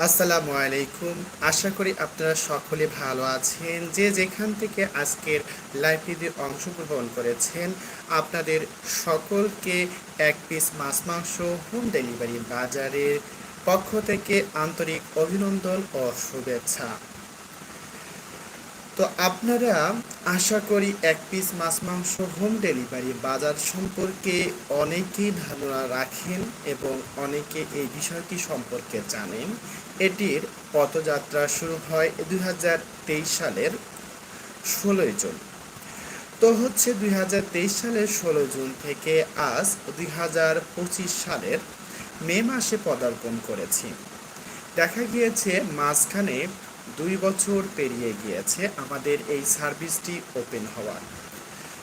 আসসালামু আলাইকুম। আশা করি আপনারা সকলে ভালো আছেন। যে যেখান থেকে আজকের লাইভটিতে অংশগ্রহণ করেছেন, আপনাদের সকলকে এক পিস মাছ মাংস হোম ডেলিভারি বাজারের পক্ষ থেকে আন্তরিক অভিনন্দন ও শুভেচ্ছা। তো আপনারা আশা করি এক পিস মাছ মাংস হোম ডেলিভারি বাজার সম্পর্কে অনেকেই ধারণা রাখেন এবং অনেকে এই বিষয়টি সম্পর্কে জানেন। এটির পথযাত্রা শুরু হয় দুই হাজার তেইশ সালের ষোলোই জুন। তো হচ্ছে দুই হাজার তেইশ সালের ষোলো জুন থেকে আজ দুই হাজার পঁচিশ সালের মে মাসে পদার্পণ করেছি। দেখা গিয়েছে মাঝখানে দুই বছর পেরিয়ে গিয়েছে আমাদের এই সার্ভিসটি ওপেন হওয়ার।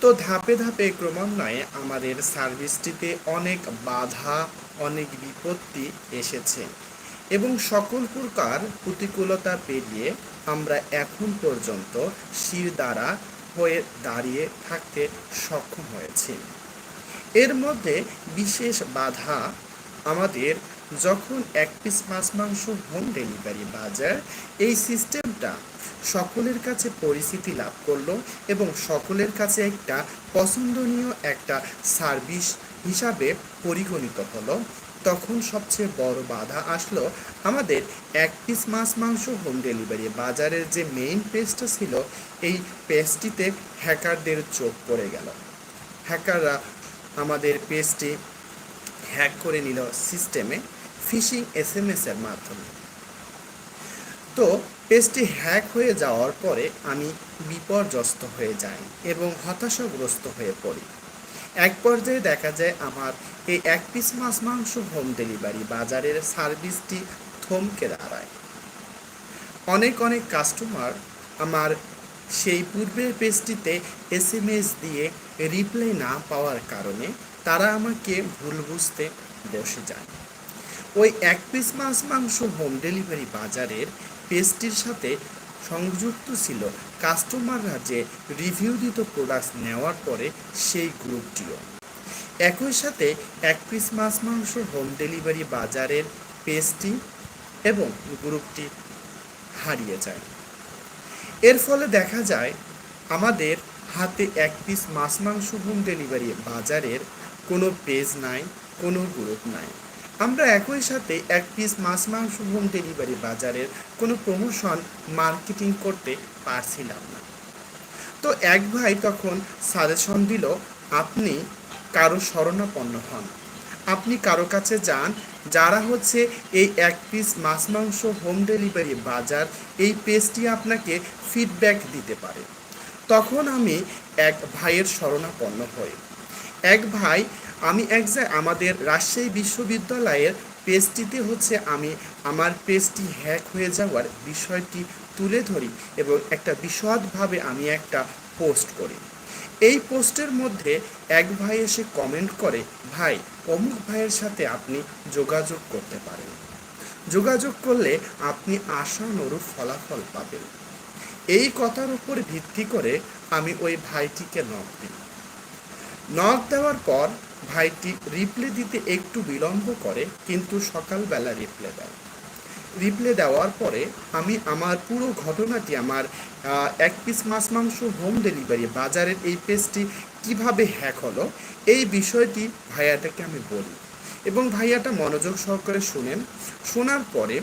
তো ধাপে ধাপে ক্রমান্বয়ে আমাদের সার্ভিসটিতে অনেক বাধা, অনেক বিপত্তি এসেছে এবং সকল প্রকার প্রতিকূলতা পেরিয়ে আমরা এখন পর্যন্ত শির দ্বারা হয়ে দাঁড়িয়ে থাকতে সক্ষম হয়েছি। এর মধ্যে বিশেষ বাধা আমাদের যখন এক পিস মাছ মাংস হোম ডেলিভারি বাজার, এই সিস্টেমটা সকলের কাছে পরিচিতি লাভ করল এবং সকলের কাছে একটা পছন্দনীয় একটা সার্ভিস হিসাবে পরিগণিত হলো। তখন সবচেয়ে বড় বাধা আসলো আমাদের এক পিস মাছ মাংস হোম ডেলিভারি বাজারের যে মেইন পেজটা ছিল, এই পেজটিতে হ্যাকারদের চোখ পড়ে গেল। হ্যাকাররা আমাদের পেজটি হ্যাক করে নিল সিস্টেমে ফিশিং এস এম এস এর মাধ্যমে। তো, পেজটি হ্যাক হয়ে যাওয়ার পরে আমি বিপর্যস্ত হয়ে যাই এবং হতাশাগ্রস্ত হয়ে পড়ি। এক পর্যায়ে দেখা যায় আমার এই এক পিস মাছ মাংস হোম ডেলিভারি বাজারের সার্ভিসটি থমকে দাঁড়ায়। অনেক অনেক কাস্টমার আমার সেই পূর্বের পেজটিতে এস এম এস দিয়ে রিপ্লাই না পাওয়ার কারণে তারা আমাকে ভুল বুঝতে বসে যায়। ওই এক পিস মাছ মাংস হোম ডেলিভারি বাজারের পেজটির সাথে সংযুক্ত ছিল। কাস্টমাররা যে রিভিউ দিত প্রোডাক্টস নেওয়ার পরে সেই গ্রুপটিও একই সাথে এক পিস মাছ মাংস হোম ডেলিভারি বাজারের পেজটি এবং গ্রুপটি হারিয়ে যায়। এর ফলে দেখা যায়, আমাদের হাতে এক পিস মাছ মাংস হোম ডেলিভারি বাজারের কোনো পেজ নাই, কোনো গ্রুপ নাই। আমরা একই সাথে এক পিস মাছ মাংস হোম ডেলিভারি বাজারের কোনো প্রমোশন মার্কেটিং করতে পারছিলাম না। তো এক ভাই তখন সাজেশন দিল, আপনি কারও শরণাপন্ন হন। আপনি কারও কাছে যান, যারা হচ্ছে এই এক পিস মাছ মাংস হোম ডেলিভারি বাজার, এই পেজটি আপনাকে ফিডব্যাক দিতে পারে। তখন আমি এক ভাইয়ের শরণাপন্ন হই। এক ভাই, আমি এক আমাদের রাজশাহী বিশ্ববিদ্যালয়ের পেজটিতে হচ্ছে আমি আমার পেজটি হ্যাক হয়ে যাওয়ার বিষয়টি তুলে ধরি এবং একটা বিশদভাবে আমি একটা পোস্ট করি। এই পোস্টের মধ্যে এক ভাই এসে কমেন্ট করে, ভাই, অমুক ভাইয়ের সাথে আপনি যোগাযোগ করতে পারেন। যোগাযোগ করলে আপনি আশানুরূপ ফলাফল পাবেন। এই কথার উপর ভিত্তি করে আমি ওই ভাইটিকে নক দিই। নক দেওয়ার পর ভাইটি রিপ্লে দিতে একটু বিলম্ব করে, কিন্তু সকালবেলা রিপ্লে দেয়। রিপ্লে দেওয়ার পরে আমি আমার পুরো ঘটনাটি, আমার এক পিস মাছ মাংস হোম ডেলিভারি বাজারের এই পেজটি কীভাবে হ্যাক হলো, এই বিষয়টি ভাইয়াটাকে আমি বলি। এবং ভাইয়াটা মনোযোগ সহকারে শুনেন। শোনার পরে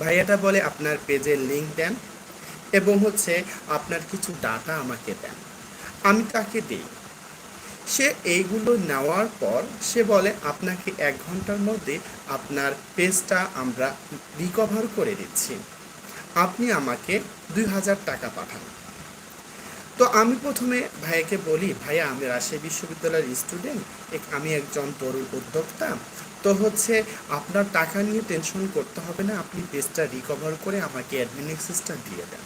ভাইয়াটা বলে, আপনার পেজের লিঙ্ক দেন এবং হচ্ছে আপনার কিছু ডাটা আমাকে দেন। আমি তাকে দিই। সে এইগুলো নেওয়ার পর সে বলে, আপনাকে এক ঘণ্টার মধ্যে আপনার পেজটা আমরা রিকভার করে দিচ্ছি। আপনি আমাকে দুই হাজার টাকা পাঠান। তো আমি প্রথমে ভাইয়াকে বলি, ভাইয়া, আমি রাজশাহী বিশ্ববিদ্যালয়ের স্টুডেন্ট আমি একজন তরুণ উদ্যোক্তা। তো হচ্ছে আপনার টাকা নিয়ে টেনশন করতে হবে না, আপনি পেজটা রিকভার করে আমাকে অ্যাডমিন দিয়ে দেন।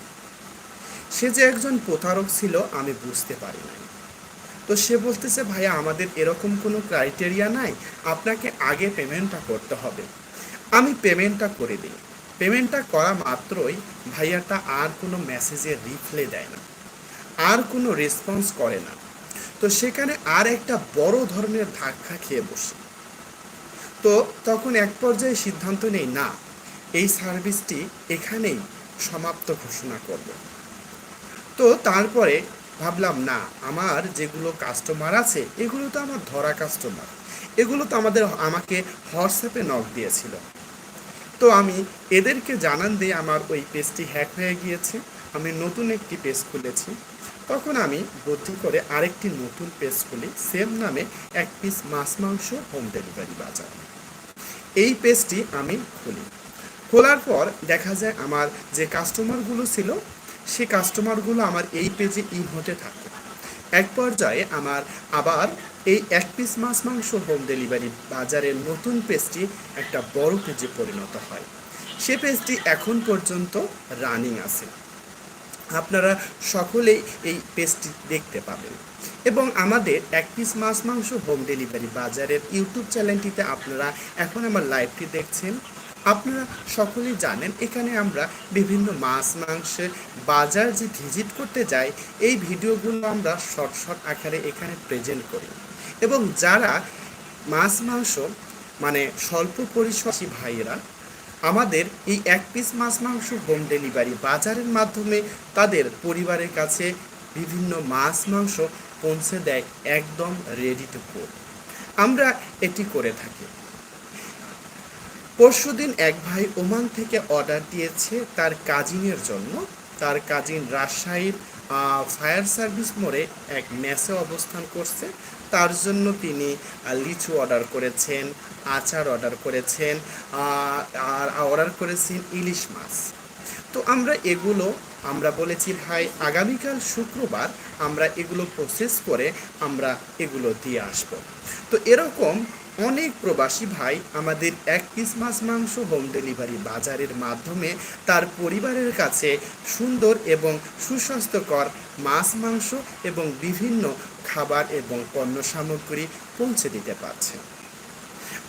সে যে একজন প্রতারক ছিল, আমি বুঝতে পারি নাই। তো সে বলতেছে, ভাইয়া, আমাদের এরকম কোনো ক্রাইটেরিয়া নাই। আপনাকে আগে পেমেন্টটা করতে হবে। আমি পেমেন্টটা করে দিই। পেমেন্টটা করা মাত্রই ভাইয়াটা আর কোনো মেসেজে রিপ্লাই দেয় না। আর কোনো রেসপন্স করে না। তো সেখানে আর একটা বড় ধরনের ধাক্কা খেয়ে বসে। তো তখন এক পর্যায়ে সিদ্ধান্ত নেই, না, এই সার্ভিসটি এখানেই সমাপ্ত ঘোষণা করব। তো তারপরে ভাবলাম, না, আমার যেগুলো কাস্টমার আছে, এগুলো তো আমার ধরা কাস্টমার এগুলো তো আমাদের, আমাকে হোয়াটসঅ্যাপে নক দিয়েছিল। তো আমি এদেরকে জানান দিয়ে আমার ওই পেজটি হ্যাক হয়ে গিয়েছে। আমি নতুন একটি পেজ খুলেছি। তখন আমি বুদ্ধি করে আরেকটি নতুন পেজ খুলি সেম নামে এক পিস মাছ মাংস হোম ডেলিভারি বাজার। এই পেজটি আমি খুলি। খোলার পর দেখা যায় আমার যে কাস্টমারগুলো ছিল সে কাস্টমারগুলো আমার এই পেজে ইন হতে থাকে। এক পর্যায়ে আমার আবার এই এক পিস মাছ, মাংস হোম ডেলিভারি বাজারের নতুন পেজটি একটা বড় পেজে পরিণত হয়। সে পেজটি এখন পর্যন্ত রানিং আছে। আপনারা সকলেই এই পেজটি দেখতে পাবেন। এবং আমাদের এক পিস মাছ, মাংস হোম ডেলিভারি বাজারের ইউটিউব চ্যানেলটিতে আপনারা এখন আমার লাইভটি দেখছেন। আপনারা সকলেই জানেন, এখানে আমরা বিভিন্ন মাছ, মাংসের বাজার যে ভিজিট করতে যাই, এই ভিডিওগুলো আমরা শর্ট শর্ট আকারে এখানে প্রেজেন্ট করি। এবং যারা মাছ, মাংস মানে স্বল্প পরিসরী ভাইয়েরা, আমাদের এই এক পিস মাছ, মাংস হোম ডেলিভারি বাজারের মাধ্যমে তাদের পরিবারের কাছে বিভিন্ন মাছ, মাংস পৌঁছে দেয় একদম রেডি টু আমরা এটি করে থাকি। পরশুদিন এক ভাই ওমান থেকে অর্ডার দিয়েছে তার কাজিনের জন্য। তার কাজিন রাজশাহীর ফায়ার সার্ভিস মোড়ে এক মেসে অবস্থান করছে। তার জন্য তিনি লিচু অর্ডার করেছেন, আচার অর্ডার করেছেন আর অর্ডার করেছেন ইলিশ মাছ। তো আমরা এগুলো, আমরা বলেছি, ভাই, আগামীকাল শুক্রবার আমরা এগুলো প্রসেস করে আমরা এগুলো দিয়ে আসব। তো এরকম অনেক প্রবাসী ভাই আমাদের এক পিস মাছ মাংস হোম ডেলিভারি বাজারের মাধ্যমে তার পরিবারের কাছে সুন্দর এবং সুস্বাস্থ্যকর মাছ মাংস এবং বিভিন্ন খাবার এবং পণ্য সামগ্রী পৌঁছে দিতে পারছে।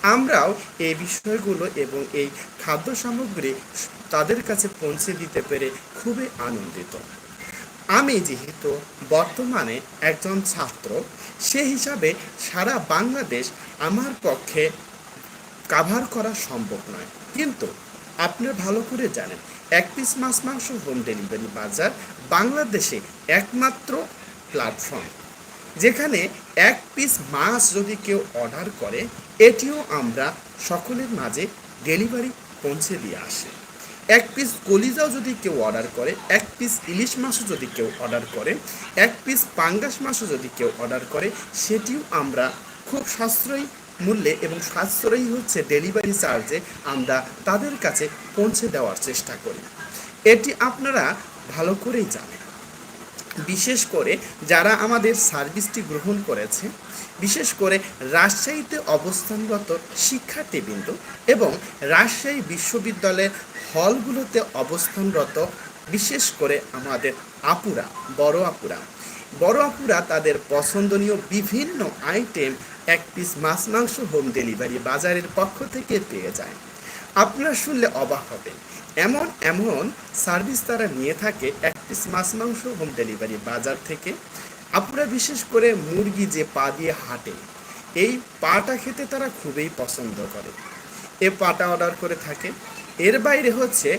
আমরাও এই বিষয়গুলো এবং এই খাদ্য সামগ্রী তাদের কাছে পৌঁছে দিতে পেরে খুবই আনন্দিত। আমি যেহেতু বর্তমানে একজন ছাত্র, সে হিসাবে সারা বাংলাদেশ আমার পক্ষে কাভার করা সম্ভব নয়। কিন্তু আপনারা ভালো করে জানেন, এক পিস মাছ, মাংস হোম ডেলিভারি বাজার বাংলাদেশে একমাত্র প্ল্যাটফর্ম যেখানে এক পিস মাছ যদি কেউ অর্ডার করে, এটিও আমরা সকলের মাঝে ডেলিভারি পৌঁছে দিয়ে আসে। এক পিস কলিজাও যদি কেউ অর্ডার করে, এক পিস ইলিশ মাছও যদি কেউ অর্ডার করে, এক পিস পাঙ্গাস মাছও যদি কেউ অর্ডার করে, সেটিও আমরা খুব সাশ্রয়ী মূল্যে এবং সাশ্রয়ী হচ্ছে ডেলিভারি চার্জে আমরা তাদের কাছে পৌঁছে দেওয়ার চেষ্টা করি। এটি আপনারা ভালো করেই জানেন। বিশেষ করে যারা আমাদের সার্ভিসটি গ্রহণ করেছে, বিশেষ করে রাজশাহীতে অবস্থানরত শিক্ষার্থীবৃন্দ এবং রাজশাহী বিশ্ববিদ্যালয়ের হলগুলোতে অবস্থানরত বিশেষ করে আমাদের আপুরা, বড় আপুরা। বড় আপুরা তাদের পছন্দনীয় বিভিন্ন আইটেম, এক পিস মাছ মাংস হোম ডেলিভারি বাজারের পক্ষ থেকে পেয়ে যায়। আপনারা শুনলে অবাক হবেন। এমন এমন সার্ভিস তারা নিয়ে থাকে এক পিস মাছ, মাংস হোম ডেলিভারি বাজার থেকে। আপনারা বিশেষ করে মুরগি যে পা দিয়ে হাঁটে, এই পাটা খেতে তারা খুবই পছন্দ করে। এ পাটা অর্ডার করে থাকে। এর বাইরে হচ্ছে,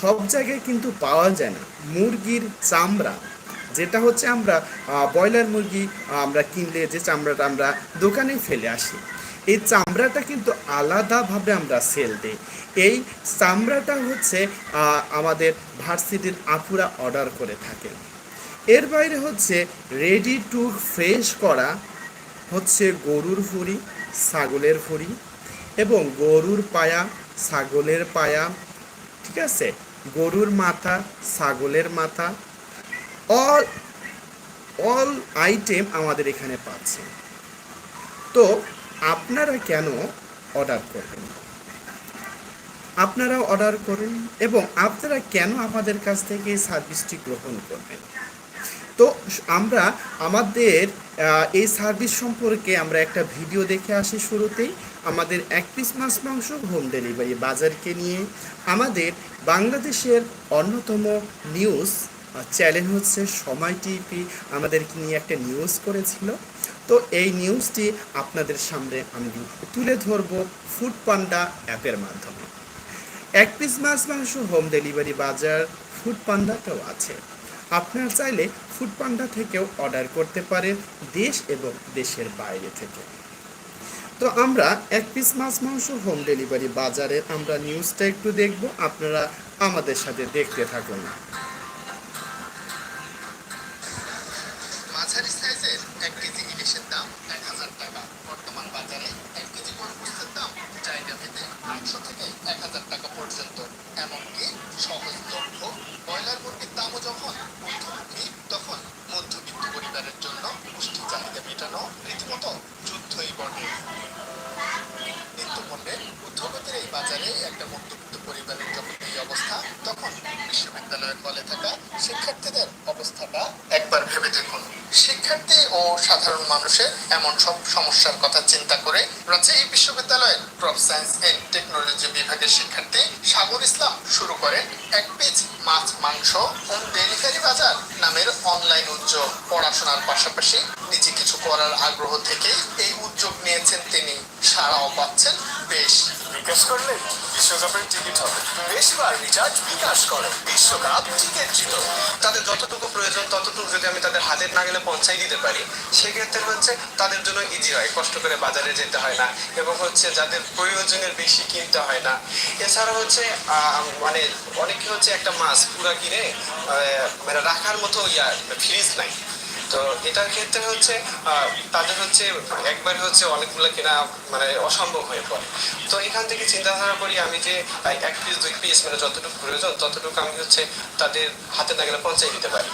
সব জায়গায় কিন্তু পাওয়া যায় না। মুরগির চামড়া, যেটা হচ্ছে আমরা ব্রয়লার মুরগি আমরা কিনলে যে চামড়াটা আমরা দোকানে ফেলে আসি। এই চামড়াটা কিন্তু আলাদাভাবে আমরা সেল দিই। এই চামড়াটা হচ্ছে আমাদের ভার্সিটির আপুরা অর্ডার করে থাকেন। এর বাইরে হচ্ছে রেডি টু ফ্রেশ করা হচ্ছে গরুর ফুরি ছাগলের ফুরি এবং গরুর পায়া, ছাগলের পায়া, ঠিক আছে? গরুর মাথা, ছাগলের মাথা অল অল আইটেম আমাদের এখানে পাচ্ছে। তো আপনারা কেন অর্ডার করবেন? আপনারা অর্ডার করুন এবং আপনারা কেন আমাদের কাছ থেকে সার্ভিসটি গ্রহণ করবেন? তো আমরা আমাদের এই সার্ভিস সম্পর্কে আমরা একটা ভিডিও দেখে আসি শুরুতেই। আমাদের এক পিস মাছ মাংস হোম ডেলিভারি বাজারকে নিয়ে। আমাদের বাংলাদেশের অন্যতম নিউজ চ্যানেল হচ্ছে সময় টিভি। আমাদেরকে নিয়ে একটা নিউজ করেছিল। তো এই নিউজটি আপনাদের সামনে আমি তুলে ধরবো ফুড পান্ডা অ্যাপের মাধ্যমে। এক পিস মাছ, মাংস হোম ডেলিভারি বাজার ফুড পান্ডাতেও আছে। আপনারা চাইলে ফুড পান্ডা থেকেও অর্ডার করতে পারেন দেশ এবং দেশের বাইরে থেকে। তো আমরা এক পিস মাছ, মাংস হোম ডেলিভারি বাজারে আমরা নিউজটা একটু দেখব। আপনারা আমাদের সাথে দেখতে থাকুন। মানুষের এমন সব সমস্যার কথা চিন্তা করে রাজশাহী বিশ্ববিদ্যালয়ের ক্রপ সায়েন্স এন্ড টেকনোলজি বিভাগের শিক্ষার্থী সাগর ইসলাম। শুরু করেন এক পিচ মাছ, মাংস ও ডেলিভারি বাজার নামের অনলাইন উদ্যোগ। পড়াশোনার পাশাপাশি নিজে কিছু করার আগ্রহ থেকেই এই উদ্যোগ নিয়েছেন তিনি। সারাও পাচ্ছেন বেশ। বিকাশ করলে বিশ্বকাপের টিকিট হবে। বেশিবার রিচার্জ বিকাশ করে। বিশ্বকাপ টিকিট জিতো তাদের যতটুকু প্রয়োজন, ততটুকু যদি আমি তাদের হাতের না গেলে পৌঁছাই দিতে পারি, সেক্ষেত্রে হচ্ছে তাদের জন্য ইজি হয়। কষ্ট করে বাজারে যেতে হয় না এবং হচ্ছে যাদের প্রয়োজনের বেশি কিনতে হয় না। এছাড়া হচ্ছে মানে অনেকে হচ্ছে একটা মাছ পুরা কিনে মানে রাখার মতো ইয়া ফ্রিজ নাই। তো এটার ক্ষেত্রে হচ্ছে তাদের হচ্ছে একবার হচ্ছে অনেকগুলো কেনা মানে অসম্ভব হয়ে পড়ে। তো এখান থেকে চিন্তাধারা করি আমি যে এক পিস দুই পিস মানে যতটুকু প্রয়োজন, ততটুকু আমি হচ্ছে তাদের হাতে না গেলে পৌঁছাই দিতে পারি।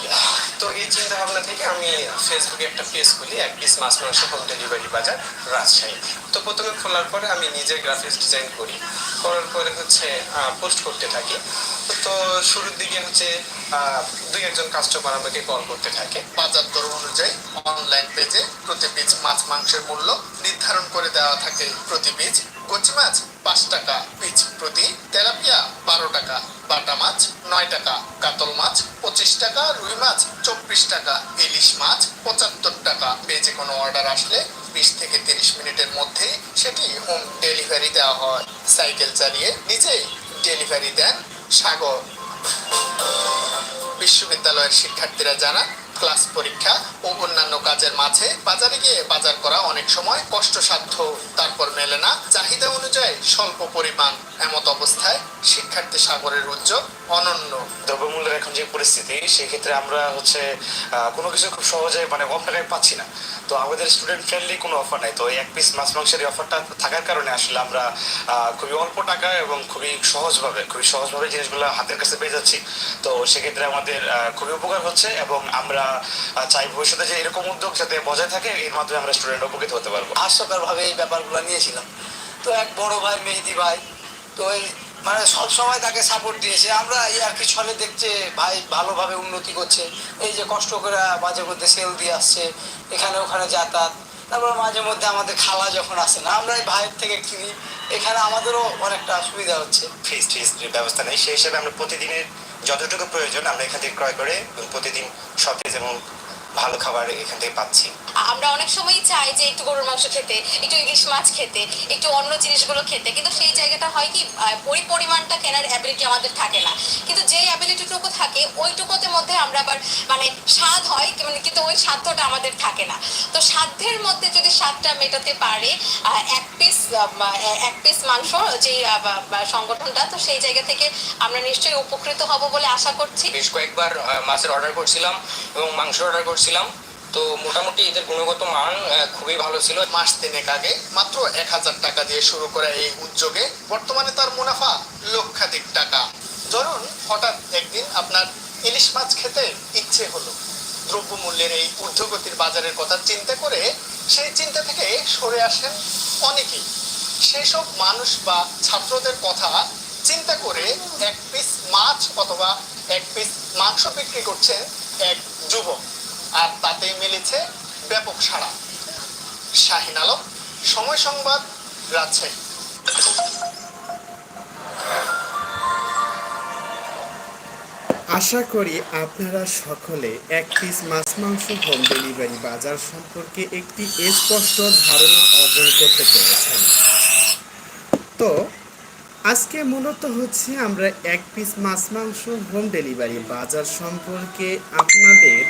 তো এই চিন্তা ভাবনা থেকে আমি ফেসবুকে একটা পেজ খুলি, এক পিস মাছ মাংস হোম ডেলিভারি বাজার, রাজশাহী। তো প্রথমে খোলার পরে আমি নিজে গ্রাফিক্স ডিজাইন করি। করার পরে হচ্ছে পোস্ট করতে থাকি। তো শুরুর দিকে হচ্ছে দুই একজন কাস্টমার আমাকে কল করতে থাকে। বাজার দর অনুযায়ী অনলাইন পেজে প্রতি পিস মাছ, মাংসের মূল্য নির্ধারণ করে দেওয়া থাকে প্রতি পিস কচি মাছ, পাঁচ টাকা পিস প্রতি। তেলাপিয়া, বারো টাকা। বাটা মাছ, নয় টাকা। কাতল মাছ, পঁচিশ টাকা। রুই মাছ, চব্বিশ টাকা। ইলিশ মাছ, পঁচাত্তর টাকা। পেজে কোনো অর্ডার আসলে বিশ থেকে তিরিশ মিনিটের মধ্যেই সেটি হোম ডেলিভারি দেওয়া হয়। সাইকেল চালিয়ে নিজেই ডেলিভারি দেন। সাগর। বিশ্ববিদ্যালয়ের শিক্ষার্থীরা জানান, ক্লাস পরীক্ষা ও অন্যান্য কাজের মাঝে বাজারে গিয়ে বাজার করা অনেক সময় কষ্টসাধ্য। তারপর মেলে না চাহিদা অনুযায়ী স্বল্প পরিমাণ। এমত অবস্থায় শিক্ষার্থী সাগরের উদ্যোগ অনন্য। দ্রব্যমূল্যের এখন যে পরিস্থিতি, সেক্ষেত্রে আমরা হচ্ছে কোনো কিছু খুব সহজে মানে কম টাকায় পাচ্ছি না। তো আমাদের স্টুডেন্ট ফ্রেন্ডলি কোনো অফার নাই। তো এই এক পিস মাছ মাংসের অফারটা থাকার কারণে আসলে আমরা খুবই অল্প টাকায় এবং খুবই সহজভাবে খুবই সহজভাবে জিনিসগুলো হাতের কাছে পেয়ে যাচ্ছি। তো সেক্ষেত্রে আমাদের খুবই উপকার হচ্ছে এবং আমরা চাই ভবিষ্যতে যে এরকম উদ্যোগ যাতে বজায় থাকে, এর মাধ্যমে আমরা স্টুডেন্ট উপকৃত হতে পারব। হাস্যকরভাবে এই ব্যাপারগুলো নিয়েছিলাম। তো এক বড় ভাই, মেহেদি ভাই, তো এই মানে সব সময় তাকে সাপোর্ট দিয়েছে। আমরা এই আর কি ছলে দেখছে ভাই ভালোভাবে উন্নতি করছে। এই যে কষ্ট করে মাঝে মধ্যে সেল দিয়ে আসছে, এখানে ওখানে যাতায়াত। তারপর মাঝে মধ্যে আমাদের খালা যখন আসে না, আমরা এই ভাইয়ের থেকে কিনি এখানে আমাদেরও অনেকটা সুবিধা হচ্ছে। ফিস টিস ব্যবস্থা নেই। সেই হিসাবে আমরা প্রতিদিনের যতটুকু প্রয়োজন, আমরা এখান থেকে ক্রয় করে প্রতিদিন সতেজ এবং ভালো খাবার এখান থেকে পাচ্ছি। আমরা অনেক সময়ই চাই যে একটু গরুর মাংস খেতে একটু ইলিশ মাছ খেতে একটু অন্য জিনিসগুলো খেতে। কিন্তু সেই জায়গাটা হয় কি ওই পরিমাণটা কেনার অ্যাবিলিটি আমাদের থাকে না। কিন্তু যে অ্যাবিলিটিটুকু থাকে ওইটুকুতে মধ্যে আমরা আবার মানে স্বাদ হয় মানে কিন্তু ওই সাধ্যটা আমাদের থাকে না। তো সাধ্যের মধ্যে যদি স্বাদটা মেটাতে পারে আহ, এক পিস এক পিস মাংস যে সংগঠনটা তো সেই জায়গা থেকে আমরা নিশ্চয়ই উপকৃত হব বলে আশা করছি। বেশ কয়েকবার মাছের অর্ডার করছিলাম এবং মাংস অর্ডার করছিলাম। তো মোটামুটি এদের গুণগত মান খুবই ভালো ছিল। মাস তিনেক আগে মাত্র এক হাজার টাকা দিয়ে শুরু করা এই উদ্যোগে বর্তমানে তার মুনাফা লক্ষাধিক টাকা। ধরুন, হঠাৎ একদিন আপনার ইলিশ মাছ খেতে ইচ্ছে হলো। দ্রব্যমূল্যের এই ঊর্ধ্বগতির বাজারের কথা চিন্তা করে সেই চিন্তা থেকে সরে আসেন অনেকেই। সেই সব মানুষ বা ছাত্রদের কথা চিন্তা করে এক পিস মাছ অথবা এক পিস মাংস বিক্রি করছেন এক যুবক। আর তাতেই মিলেছে ব্যাপক সাড়া। শাহিন আলম, সময় সংবাদ, রাজশাহী। আশা করি আপনারা সকলে এক পিস মাছ মাংস হোম ডেলিভারি বাজার সম্পর্কে একটি স্পষ্ট ধারণা অর্জন করতে পেরেছেন। তো আজকে মূলত হচ্ছে আমরা এক পিস মাছ মাংস হোম ডেলিভারি বাজার সম্পর্কে আপনাদের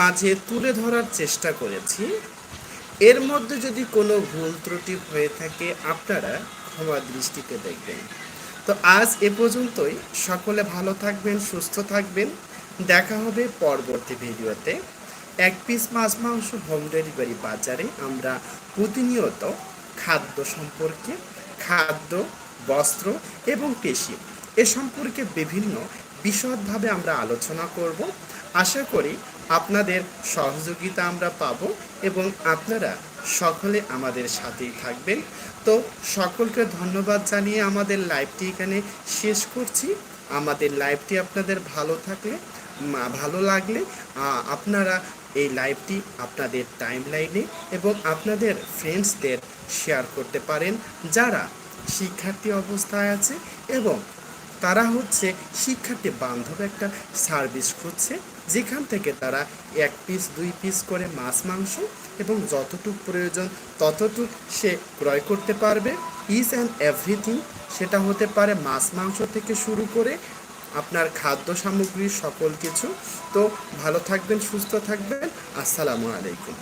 মাঝে তুলে ধরার চেষ্টা করেছি। এর মধ্যে যদি কোনো ভুল ত্রুটি হয়ে থাকে, আপনারা ক্ষমা দৃষ্টিতে দেখবেন। তো আজ এ পর্যন্তই। সকলে ভালো থাকবেন, সুস্থ থাকবেন। দেখা হবে পরবর্তী ভিডিওতে। এক পিস মাছ মাংস হোম ডেলিভারি বাজারে আমরা প্রতিনিয়ত খাদ্য সম্পর্কে, খাদ্য বস্ত্র এবং পেশি। এ সম্পর্কে বিভিন্ন বিশদভাবে আমরা আলোচনা করব। আশা করি আপনাদের সহযোগিতা আমরা পাব এবং আপনারা সকলে আমাদের সাথেই থাকবেন। তো সকলকে ধন্যবাদ জানিয়ে আমাদের লাইভটি এখানে শেষ করছি। আমাদের লাইভটি আপনাদের ভালো থাকলে ভালো লাগলে আপনারা এই লাইভটি আপনাদের টাইম লাইনে এবং আপনাদের ফ্রেন্ডসদের শেয়ার করতে পারেন। যারা শিক্ষার্থী অবস্থায় আছে এবং তারা হচ্ছে শিক্ষার্থী বান্ধব একটা সার্ভিস খুঁজছে। যেখান থেকে তারা এক পিস দুই পিস করে মাছ, মাংস এবং যতটুক প্রয়োজন ততটুক সে ক্রয় করতে পারবে। ইজ অ্যান্ড এভরিথিং সেটা হতে পারে মাছ, মাংস থেকে শুরু করে আপনার খাদ্য সামগ্রী, সকল কিছু। তো ভালো থাকবেন, সুস্থ থাকবেন। আসসালামু আলাইকুম।